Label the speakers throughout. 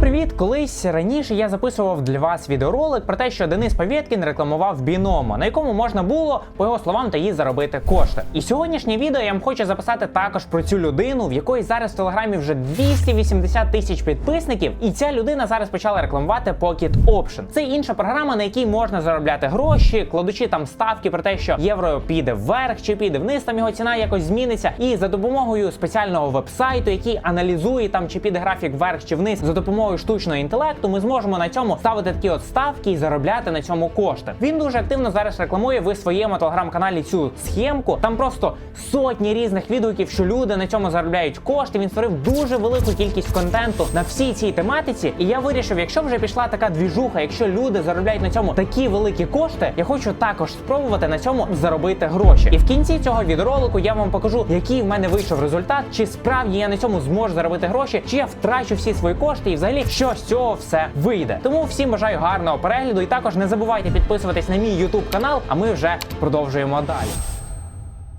Speaker 1: привіт! Колись раніше я записував для вас відеоролик про те, що Денис Павєткін рекламував біномо, на якому можна було, по його словам, тоді заробити кошти. І сьогоднішнє відео я вам хочу записати також про цю людину, в якої зараз в телеграмі вже 280 тисяч підписників, і ця людина зараз почала рекламувати Pocket Option. Це інша програма, на якій можна заробляти гроші, кладучи там ставки про те, що євро піде вверх чи піде вниз, там його ціна якось зміниться. І за допомогою спеціального вебсайту, який аналізує там, чи піде графік вверх чи вниз, за допомогою штучного інтелекту, ми зможемо на цьому ставити такі от ставки і заробляти на цьому кошти. Він дуже активно зараз рекламує в своєму телеграм-каналі цю схемку. Там просто сотні різних відгуків, що люди на цьому заробляють кошти. Він створив дуже велику кількість контенту на всій цій тематиці. І я вирішив, якщо вже пішла така двіжуха, якщо люди заробляють на цьому такі великі кошти, я хочу також спробувати на цьому заробити гроші. І в кінці цього відеоролику я вам покажу, який в мене вийшов результат, чи справді я на цьому зможу заробити гроші, чи я втрачу всі свої кошти, і взагалі що з цього все вийде. Тому всім бажаю гарного перегляду, і також не забувайте підписуватись на мій YouTube канал. А ми вже продовжуємо далі.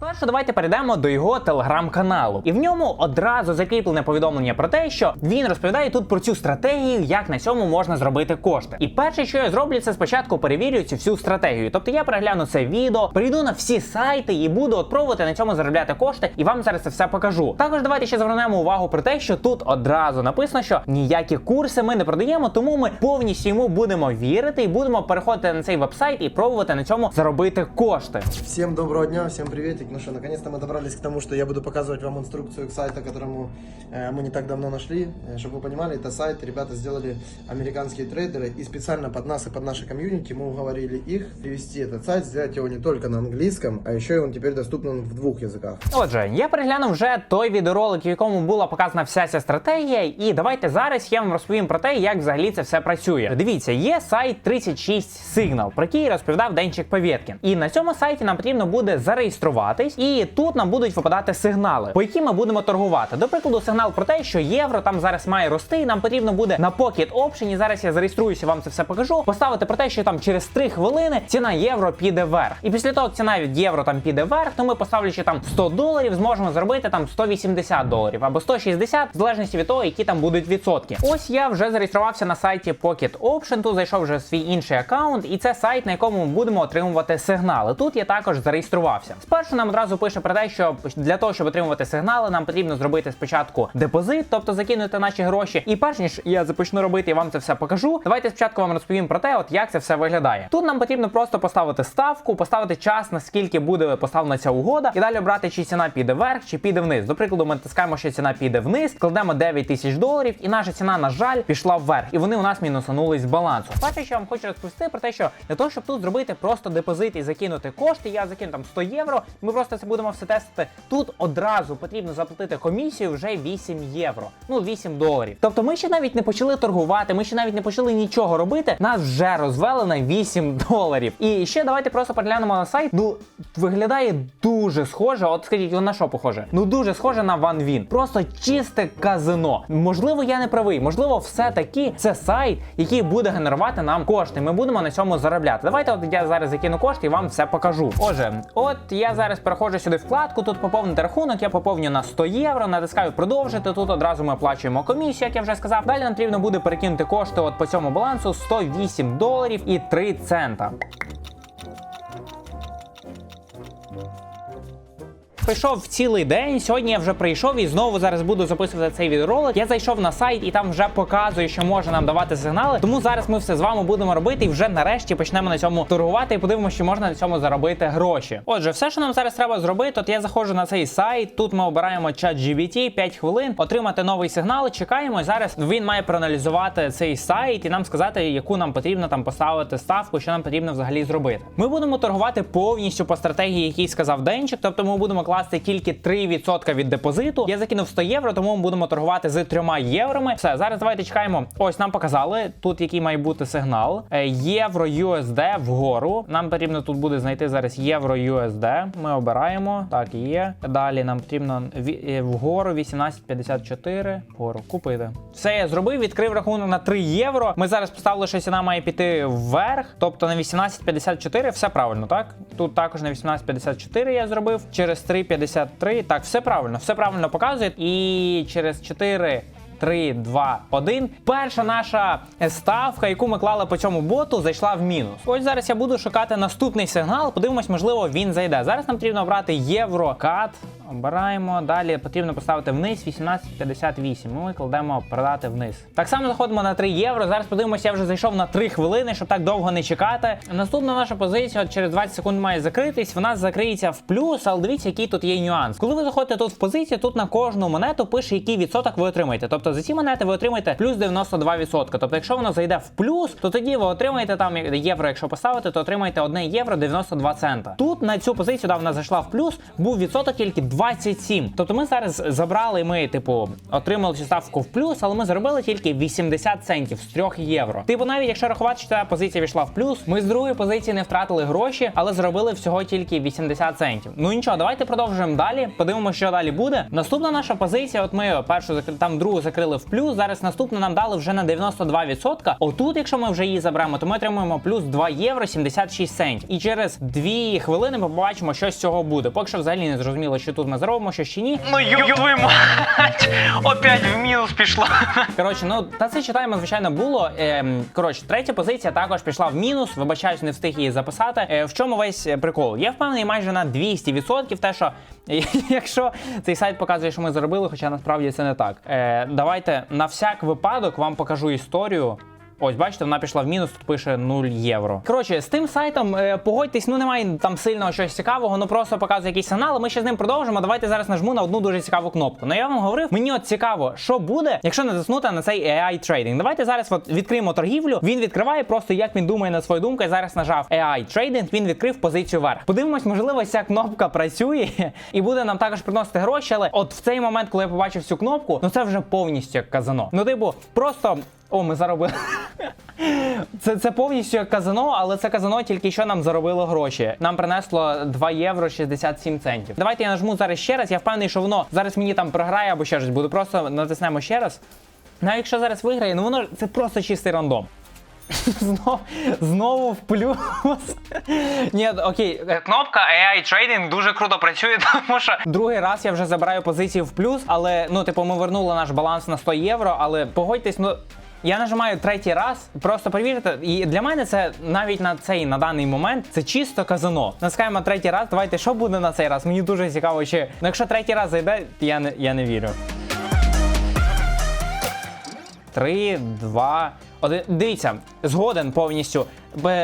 Speaker 1: Перше, давайте перейдемо до його телеграм-каналу, і в ньому одразу закріплене повідомлення про те, що він розповідає тут про цю стратегію, як на цьому можна зробити кошти. І перше, що я зроблю, це спочатку перевірю цю всю стратегію. Тобто я перегляну це відео, прийду на всі сайти і буду от пробувати на цьому заробляти кошти, і вам зараз це все покажу. Також давайте ще звернемо увагу про те, що тут одразу написано, що ніякі курси ми не продаємо, тому ми повністю йому будемо вірити і будемо переходити на цей вебсайт і пробувати на цьому заробити кошти.
Speaker 2: Всем доброго дня, всем приветик. Ну что, наконец-то мы добрались к тому, что я буду показывать вам инструкцию к сайту, которому э, мы не так давно нашли. Э, чтобы вы понимали, это сайт ребята сделали американские трейдеры, и специально под нас и под наше комьюнити мы уговорили их привести этот сайт, сделать его не только на английском, а еще и он теперь доступен в двух языках.
Speaker 1: Отже, я переглянув вже той відеоролик, в якому була показана вся ця стратегія, і давайте зараз я вам розповім про те, як взагалі це все працює. Дивіться, є сайт 36 Signal, про який розповідав Денчик Павєткін. І на цьому сайті нам потрібно буде зареєструватись, і тут нам будуть випадати сигнали, по яким ми будемо торгувати. До прикладу, сигнал про те, що євро там зараз має рости, і нам потрібно буде на Pocket Option, і зараз я зареєструюся, вам це все покажу. Поставити про те, що там через 3 хвилини ціна євро піде вверх. І після того, як ціна від євро там піде вверх, то ми поставлячи там 100 доларів, зможемо заробити там 180 доларів або 160, в залежності від того, які там будуть відсотки. Ось я вже зареєструвався на сайті Pocket Option, тут зайшов вже свій інший аккаунт, і це сайт, на якому ми будемо отримувати сигнали. Тут я також зареєструвався. Спершу нам одразу пише про те, що для того, щоб отримувати сигнали, нам потрібно зробити спочатку депозит, тобто закинути наші гроші. І перш ніж я започну робити і вам це все покажу. Давайте спочатку вам розповім про те, от як це все виглядає. Тут нам потрібно просто поставити ставку, поставити час, наскільки буде поставлена ця угода, і далі обрати, чи ціна піде вверх, чи піде вниз. До прикладу, ми натискаємо, що ціна піде вниз, кладемо 9 тисяч доларів, і наша ціна, на жаль, пішла вверх, і вони у нас мінусанулись з балансу. Перше, що я вам хочу розповісти про те, що для того, щоб тут зробити просто депозит і закинути кошти, я закину там 100 євро. Ми просто це будемо все тестити. Тут одразу потрібно заплатити комісію вже 8 євро, ну 8 доларів. Тобто ми ще навіть не почали торгувати, ми ще навіть не почали нічого робити. Нас вже розвели на 8 доларів. І ще давайте просто переглянемо на сайт. Ну виглядає дуже схоже. От скажіть, на що похоже? Ну дуже схоже на OneWin. Просто чисте казино. Можливо, я не правий. Можливо, все таки це сайт, який буде генерувати нам кошти. Ми будемо на цьому заробляти. Давайте, от я зараз закину кошти і вам все покажу. Отже, от я зараз переходжу сюди вкладку. Тут поповнити рахунок. Я поповню на 100 євро. Натискаю продовжити. Тут одразу ми оплачуємо комісію, як я вже сказав. Далі нам потрібно буде перекинути кошти от по цьому балансу 108 доларів і 3 цента. Прийшов цілий день. Сьогодні я вже прийшов і знову зараз буду записувати цей відеоролик. Я зайшов на сайт і там вже показує, що може нам давати сигнали. Тому зараз ми все з вами будемо робити і вже нарешті почнемо на цьому торгувати і подивимося, що можна на цьому заробити гроші. Отже, все, що нам зараз треба зробити, от я заходжу на цей сайт. Тут ми обираємо чат GBT 5 хвилин, отримати новий сигнал. Чекаємо. Зараз він має проаналізувати цей сайт і нам сказати, яку нам потрібно там поставити ставку, що нам потрібно взагалі зробити. Ми будемо торгувати повністю по стратегії, який сказав Денчик. Тобто ми будемо класти тільки 3% від депозиту. Я закинув 100 євро, тому ми будемо торгувати з 3 євроми. Все, зараз давайте чекаємо. Ось нам показали тут, який має бути сигнал. Е, Євро USD вгору. Нам потрібно тут буде знайти зараз євро USD. Ми обираємо. Так, є. Далі нам потрібно е, вгору 18,54. Вгору купити. Все, я зробив, відкрив рахунок на 3 євро. Ми зараз поставили, що ціна має піти вверх, тобто на 18,54. Все правильно, так? Тут також на 18,54 я зробив. Через 3,53. Так, все правильно, все правильно показує. І через 4. 3, 2, 1. Перша наша ставка, яку ми клали по цьому боту, зайшла в мінус. Ось зараз я буду шукати наступний сигнал. Подивимось, можливо, він зайде. Зараз нам потрібно обрати євро кат. Обираємо. Далі потрібно поставити вниз 18,58. Ми кладемо продати вниз. Так само заходимо на 3 євро. Зараз подивимося, я вже зайшов на 3 хвилини, щоб так довго не чекати. Наступна наша позиція от через 20 секунд має закритись. Вона закриється в плюс, але дивіться, який тут є нюанс. Коли ви заходите тут в позицію, тут на кожну монету пише, який відсоток ви отримаєте. Тобто за ці монети ви отримаєте плюс 92%. Тобто, якщо воно зайде в плюс, то тоді ви отримаєте там євро, якщо поставити, то отримаєте 1 євро 92 цента. Тут на цю позицію, да, вона зайшла в плюс, був відсоток тільки 27. Тобто ми зараз забрали, ми, типу, отримали цю ставку в плюс, але ми заробили тільки 80 центів з 3 євро. Типу, навіть якщо рахувати, що ця позиція війшла в плюс, ми з другої позиції не втратили гроші, але зробили всього тільки 80 центів. Ну нічого, давайте продовжуємо далі. Подивимося, що далі буде. Наступна наша позиція, от ми першу там другу закрили в плюс. Зараз наступну нам дали вже на 92%. Отут, якщо ми вже її заберемо, то ми отримуємо плюс 2 євро 76 центів. І через 2 хвилини ми побачимо, що з цього буде. Поки що взагалі не зрозуміло, що тут ми заробимо, що ще ні.
Speaker 3: Ну юви мать! Опять в мінус пішла.
Speaker 1: Коротше, ну та це читаємо, звичайно, було. Ем, коротше, третя позиція також пішла в мінус. Вибачаюсь, не встиг її записати. Е, в чому весь е, прикол? Я впевнений майже на 200% те, що е, якщо цей сайт показує, що ми заробили, хоча насправді це не так. Е, давайте на всяк випадок вам покажу історію. Ось, бачите, вона пішла в мінус, тут пише 0 євро. Коротше, з тим сайтом е, погодьтесь, ну немає там сильного щось цікавого, ну просто показує якийсь сигнал. Ми ще з ним продовжимо. Давайте зараз нажму на одну дуже цікаву кнопку. Ну я вам говорив, мені от цікаво, що буде, якщо натиснути на цей AI трейдинг. Давайте зараз от відкриємо торгівлю. Він відкриває просто як він думає на свою думку. Я зараз нажав AI трейдинг, він відкрив позицію вверх. Подивимось, можливо, ця кнопка працює і буде нам також приносити гроші. Але от в цей момент, коли я побачив цю кнопку, ну це вже повністю казано. Ну, типу, просто. О, ми заробили. Це, це повністю як казино, але це казино тільки що нам заробило гроші. Нам принесло 2 євро 67 центів. Давайте я нажму зараз ще раз. Я впевнений, що воно зараз мені там програє або ще щось буде. Просто натиснемо ще раз. Ну, а якщо зараз виграє, ну воно це просто чистий рандом. Знов, знову в плюс. Ні, окей, е,
Speaker 3: Кнопка AI Trading дуже круто працює, тому що
Speaker 1: Другий раз я вже забираю позицію в плюс, але ну, типу, ми вернули наш баланс на 100 євро, але погодьтесь, ну. Я нажимаю третій раз, просто перевірте. І для мене це навіть на цей на даний момент це чисто казано. Наскаємо третій раз. Давайте, що буде на цей раз? Мені дуже цікаво, чи ну, якщо третій раз зайде, я не я не вірю. Три, два, один. Дивіться, згоден повністю.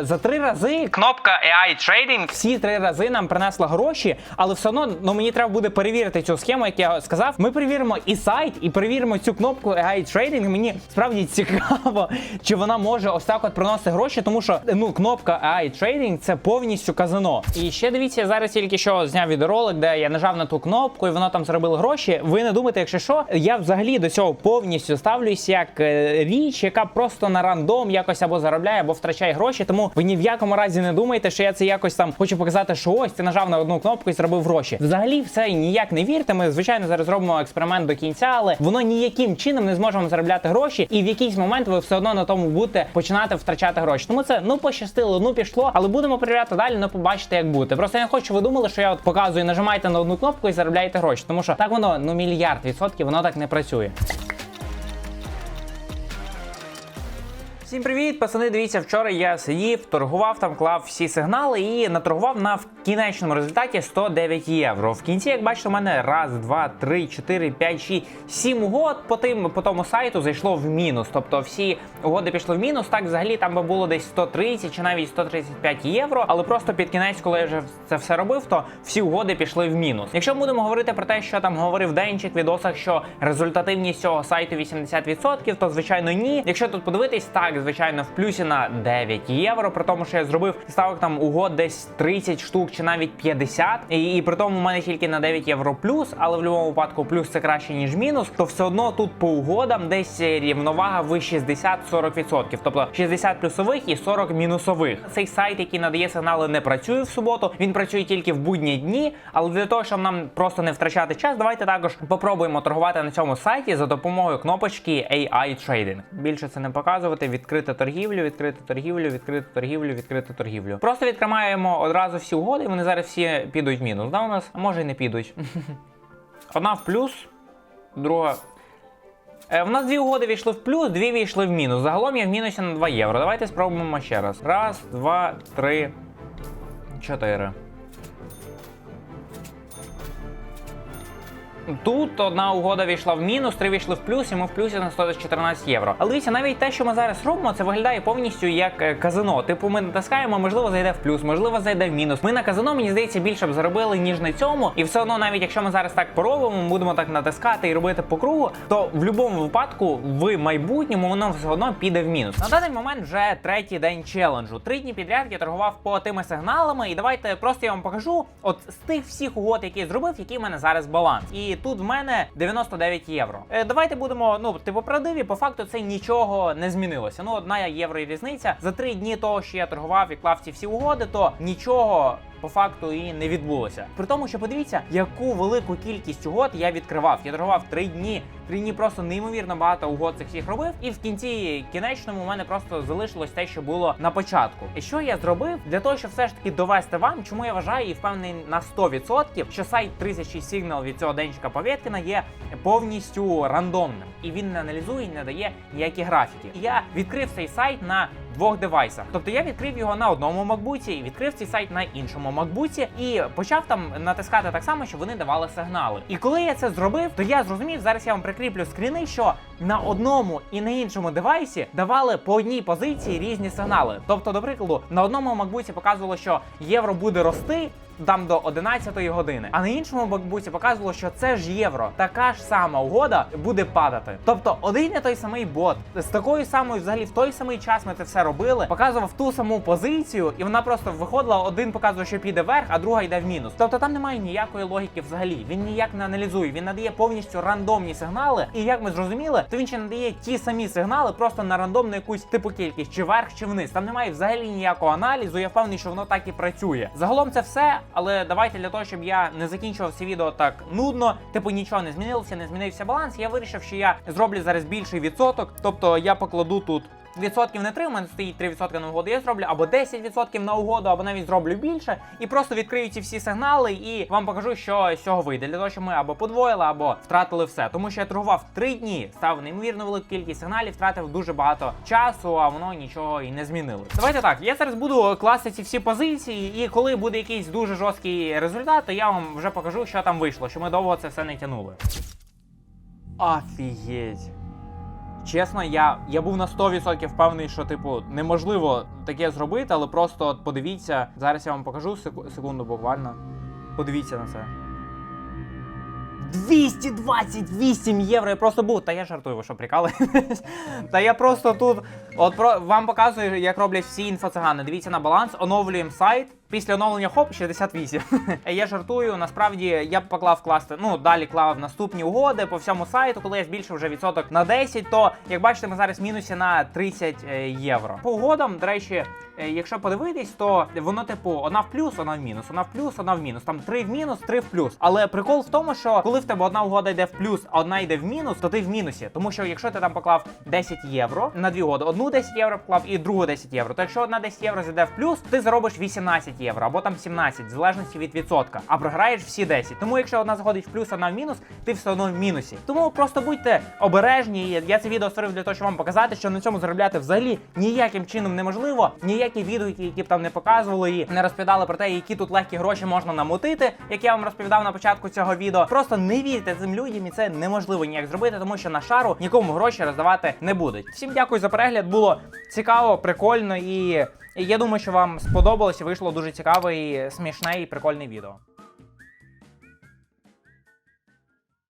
Speaker 1: За три рази
Speaker 3: кнопка AI Trading
Speaker 1: всі три рази нам принесла гроші, але все одно ну, мені треба буде перевірити цю схему, як я сказав. Ми перевіримо і сайт, і перевіримо цю кнопку AI Trading. Мені справді цікаво, чи вона може ось так от приносити гроші, тому що ну кнопка AI Trading це повністю казино. І ще дивіться, я зараз тільки що зняв відеоролик, де я нажав на ту кнопку, і воно там зробило гроші. Ви не думайте, якщо що, я взагалі до цього повністю ставлюсь як е, річ, яка просто на рандом якось або заробляє, або втрачає гроші. Тому ви ні в якому разі не думайте, що я це якось там хочу показати, що ось ти нажав на одну кнопку і зробив гроші. Взагалі, все ніяк не вірте. Ми звичайно зараз робимо експеримент до кінця, але воно ніяким чином не зможемо заробляти гроші, і в якийсь момент ви все одно на тому будете починати втрачати гроші. Тому це ну пощастило, ну пішло, але будемо перевіряти далі, ну побачите, як буде. Просто я не хочу, ви думали, що я от показую, нажимайте на одну кнопку і заробляєте гроші. Тому що так воно ну мільярд відсотків, воно так не працює. Всім привіт, пацани. Дивіться, вчора я сидів, торгував там, клав всі сигнали і наторгував на в кінечному результаті 109 євро. В кінці, як бачите, у мене раз, два, три, чотири, п'ять, шість, сім угод по тим по тому сайту зайшло в мінус. Тобто всі угоди пішли в мінус. Так, взагалі там би було десь 130 чи навіть 135 євро. Але просто під кінець, коли я вже це все робив, то всі угоди пішли в мінус. Якщо ми будемо говорити про те, що там говорив Денчик в відосах, що результативність цього сайту 80%, то звичайно ні. Якщо тут подивитись, так звичайно в плюсі на 9 євро, при тому, що я зробив ставок там угод десь 30 штук чи навіть 50, і, і при тому у мене тільки на 9 євро плюс, але в будь-якому випадку плюс це краще ніж мінус, то все одно тут по угодам десь рівновага в 60-40%, тобто 60 плюсових і 40 мінусових. Цей сайт, який надає сигнали, не працює в суботу. Він працює тільки в будні дні. Але для того, щоб нам просто не втрачати час, давайте також попробуємо торгувати на цьому сайті за допомогою кнопочки AI Trading. Більше це не показувати. Відкрити торгівлю, відкрити торгівлю, відкрити торгівлю, відкрити торгівлю. Просто відкриваємо одразу всі угоди, і вони зараз всі підуть в мінус. Да, у нас а може і не підуть. Одна в плюс, друга. Е, в нас дві угоди війшли в плюс, дві війшли в мінус. Загалом я в мінусі на 2 євро. Давайте спробуємо ще раз. Раз, два, три, чотири. Тут одна угода війшла в мінус, три війшли в плюс, і ми в плюсі на 114 євро. Але дивіться, навіть те, що ми зараз робимо, це виглядає повністю як е, казино. Типу, ми натискаємо, можливо, зайде в плюс, можливо, зайде в мінус. Ми на казино, мені здається, більше б заробили, ніж на цьому. І все одно, навіть якщо ми зараз так поробимо, будемо так натискати і робити по кругу, то в будь-якому випадку в майбутньому воно все одно піде в мінус. На даний момент вже третій день челенджу. Три дні підряд я торгував по тими сигналами, і давайте просто я вам покажу, от з тих всіх угод, які я зробив, який в мене зараз баланс. І тут в мене 99 євро. Е, давайте будемо, ну, типу, правдиві, по факту це нічого не змінилося. Ну, одна євро і різниця. За три дні того, що я торгував і клав ці всі угоди, то нічого. По факту і не відбулося. При тому, що подивіться, яку велику кількість угод я відкривав. Я торгував три дні. Три дні просто неймовірно багато угод цих всіх робив. І в кінці кінечному у мене просто залишилось те, що було на початку. І що я зробив для того, щоб все ж таки довести вам, чому я вважаю і впевнений на 100%, що сайт 36 Signal від цього денчика Повєткіна є повністю рандомним. І він не аналізує і не дає ніякі графіки. І я відкрив цей сайт на двох девайсах. Тобто я відкрив його на одному макбуці, відкрив цей сайт на іншому макбуці і почав там натискати так само, щоб вони давали сигнали. І коли я це зробив, то я зрозумів, зараз я вам прикріплю скріни, що на одному і на іншому девайсі давали по одній позиції різні сигнали. Тобто, до прикладу, на одному макбуці показувало, що євро буде рости. Там до 11 години, а на іншому макбуці показувало, що це ж євро, така ж сама угода буде падати. Тобто один і той самий бот з такою самою, взагалі, в той самий час ми це все робили, показував ту саму позицію, і вона просто виходила. Один показує, що піде вверх, а друга йде в мінус. Тобто там немає ніякої логіки взагалі. Він ніяк не аналізує, він надає повністю рандомні сигнали. І як ми зрозуміли, то він ще надає ті самі сигнали, просто на рандомну якусь типу кількість, чи вверх, чи вниз. Там немає взагалі ніякого аналізу. Я впевнений, що воно так і працює. Загалом це все, але давайте для того, щоб я не закінчував це відео так нудно, типу нічого не змінилося, не змінився баланс. Я вирішив, що я зроблю зараз більший відсоток. Тобто я покладу тут. Відсотків не 3, у мене стоїть 3% на угоду, я зроблю або 10% на угоду, або навіть зроблю більше, і просто відкрию ці всі сигнали і вам покажу, що з цього вийде. Для того, щоб ми або подвоїли, або втратили все. Тому що я торгував 3 дні, став неймовірно велику кількість сигналів, втратив дуже багато часу, а воно нічого і не змінило. Давайте так, я зараз буду класти ці всі позиції, і коли буде якийсь дуже жорсткий результат, то я вам вже покажу, що там вийшло, що ми довго це все не тянули. Офігеть. Чесно, я, я був на 100% впевнений, що типу неможливо таке зробити, але просто от подивіться. Зараз я вам покажу секунду буквально. Подивіться на це. 228 євро я просто був. Та я жартую, ви що прикалуєтесь? Та я просто тут. От про вам показую, як роблять всі інфоцигани. Дивіться на баланс, оновлюємо сайт. Після оновлення хоп, 68. я жартую. Насправді я б поклав класти. Ну далі клав наступні угоди по всьому сайту. Коли я збільшив вже відсоток на 10, то як бачите, ми зараз в мінусі на 30 е, євро. По угодам, до речі, е, якщо подивитись, то воно типу одна в плюс, одна в мінус, одна в плюс, одна в мінус. Там три в мінус, три в плюс. Але прикол в тому, що коли в тебе одна угода йде в плюс, а одна йде в мінус, то ти в мінусі. Тому що якщо ти там поклав 10 євро на дві угоди, одну 10 євро поклав і другу 10 євро, то якщо одна 10 євро зайде в плюс, ти заробиш 18 євро або там 17, в залежності від відсотка, а програєш всі 10. Тому якщо одна заходить в плюс, одна в мінус, ти все одно в мінусі. Тому просто будьте обережні. Я це відео створив для того, щоб вам показати, що на цьому заробляти взагалі ніяким чином неможливо. Ніякі відгуки, які б там не показували і не розповідали про те, які тут легкі гроші можна намотити, як я вам розповідав на початку цього відео. Просто не вірте цим людям, і це неможливо ніяк зробити, тому що на шару нікому гроші роздавати не будуть. Всім дякую за перегляд. Було цікаво, прикольно і Я думаю, що вам сподобалось вийшло дуже цікаве, і смішне і прикольне відео.